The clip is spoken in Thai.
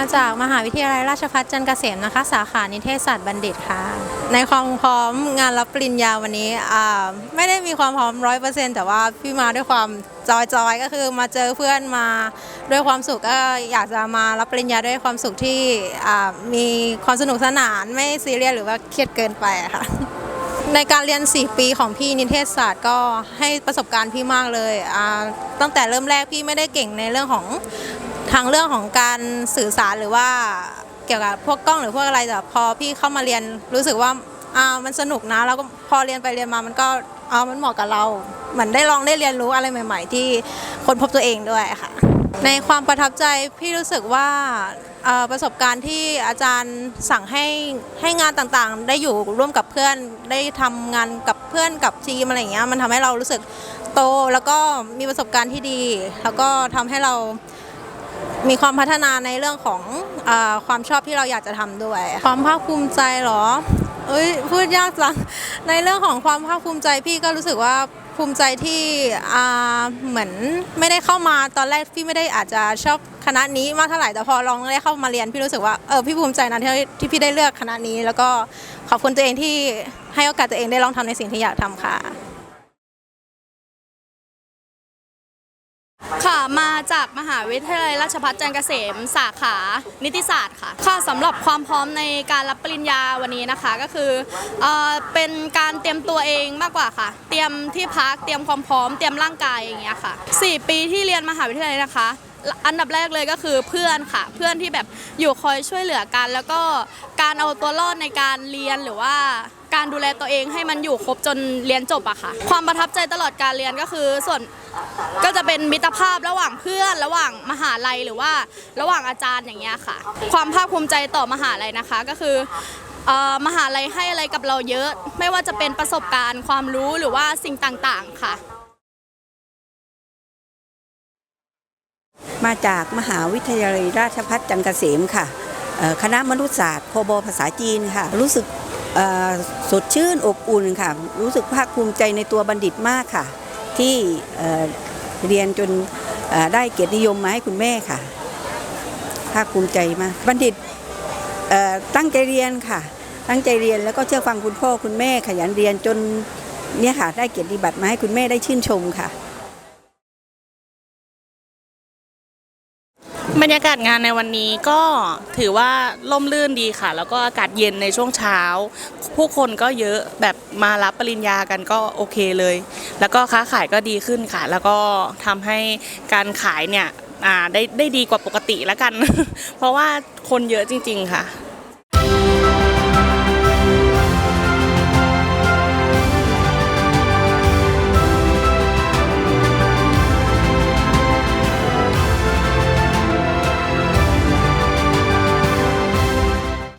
าจากมหาวิทยาลัยราชภัฏจันทร์เกษมนะคะ สาขานิเทศศาสตร์บัณฑิตค่ะ ในความพร้อมงานรับปริญญาวันนี้ไม่ได้มีความพร้อมร้อยเปอร์เซ็นต์แต่ว่าพี่มาด้วยความจอยๆก็คือมาเจอเพื่อนมาด้วยความสุขก็อยากจะมารับปริญญาด้วยความสุขที่มีความสนุกสนานไม่ซีเรียสหรือว่าเครียดเกินไปค่ะในการเรียน 4 ปีของพี่นิเทศศาสตร์ก็ให้ประสบการณ์พี่มากเลย ตั้งแต่เริ่มแรกพี่ไม่ได้เก่งในเรื่องของ ทางเรื่องของการสื่อสารหรือว่าเกี่ยวกับพวกกล้องหรือพวกอะไรแต่พอพี่เข้ามาเรียนรู้สึกว่าอ่ามันสนุกนะแล้วก็พอเรียนไปเรียนมามันก็เอามันเหมาะกับเราเหมือนได้ลองได้เรียนรู้อะไรใหม่ ๆ ที่ค้นพบตัวเองด้วยค่ะ ในความประทับใจพี่รู้สึกว่าประสบการณ์ที่อาจารย์สั่งให้ให้งานต่างๆ ได้อยู่ร่วมกับเพื่อนได้ทำงานกับเพื่อนกับทีมอะไรอย่างเงี้ยมันทำให้เรารู้สึกโตแล้วก็มีประสบการณ์ที่ดี แล้วก็ทำให้เรา มีความพัฒนาในเรื่องของอความชอบที่เราอยากจะทำด้วย ความภาคภูมิใจเหรอ เอ้ยพูดยากจังในเรื่องของความภาคภูมิใจพี่ก็รู้สึกว่าภูมิใจที่เหมือนไม่ได้เข้ามาตอนแรกพี่ไม่ได้อาจจะชอบคณะนี้มากเท่าไหร่แต่พอลองได้เข้ามาเรียนพี่รู้สึกว่าเออพี่ภูมิใจนะที่ที่พี่ได้เลือกคณะนี้ แล้วก็ขอบคุณตัวเองที่ให้โอกาสตัวเองได้ลองทำในสิ่งที่อยากทำค่ะ ค่ะมาจากมหาวิทยาลัยราชภัฏจันทร์เกษมสาขานิติศาสตร์ค่ะ ค่ะสำหรับความพร้อมในการรับปริญญาวันนี้นะคะก็คือเอ่อเป็นการเตรียมตัวเองมากกว่าค่ะ เตรียมที่พักเตรียมความพร้อมเตรียมร่างกายอย่างเงี้ยค่ะ 4 ปีที่เรียนมหาวิทยาลัยนะคะ อันดับแรกเลยก็คือเพื่อนค่ะ เพื่อนที่แบบอยู่คอยช่วยเหลือกัน แล้วก็การเอาตัวรอดในการเรียนหรือว่า การดูแลตัวเองให้มันอยู่ครบจนเรียนจบอะค่ะ ความประทับใจตลอดการเรียนก็คือส่วนก็จะเป็นมิตรภาพระหว่างเพื่อนระหว่างมหาลัยหรือว่าระหว่างอาจารย์อย่างเงี้ยค่ะ ความภาคภูมิใจต่อมหาลัยนะคะก็คือมหาลัยให้อะไรกับเราเยอะ ไม่ว่าจะเป็นประสบการณ์ความรู้หรือว่าสิ่งต่างๆค่ะ มาจากมหาวิทยาลัยราชภัฏจันทร์เกษมค่ะคณะมนุษยศาสตร์โคบภาษาจีนค่ะ รู้สึก สดชื่นอบอุ่นค่ะ รู้สึกภาคภูมิใจในตัวบัณฑิตมากค่ะ ที่เรียนจนได้เกียรตินิยมมาให้คุณแม่ค่ะ ภาคภูมิใจมาก บัณฑิตตั้งใจเรียนค่ะ ตั้งใจเรียนแล้วก็เชื่อฟังคุณพ่อคุณแม่ขยันเรียนจนเนี่ยค่ะได้เกียรติบัตรมาให้คุณแม่ได้ชื่นชมค่ะ บรรยากาศงานในวันนี้ก็ถือว่าล่มลื่นดีค่ะ แล้วก็อากาศเย็นในช่วงเช้า ผู้คนก็เยอะแบบมารับปริญญากันก็โอเคเลย แล้วก็ค้าขายก็ดีขึ้นค่ะ แล้วก็ทำให้การขายเนี่ยได้ได้ดีกว่าปกติแล้วกัน เพราะว่าคนเยอะจริง ๆ ค่ะ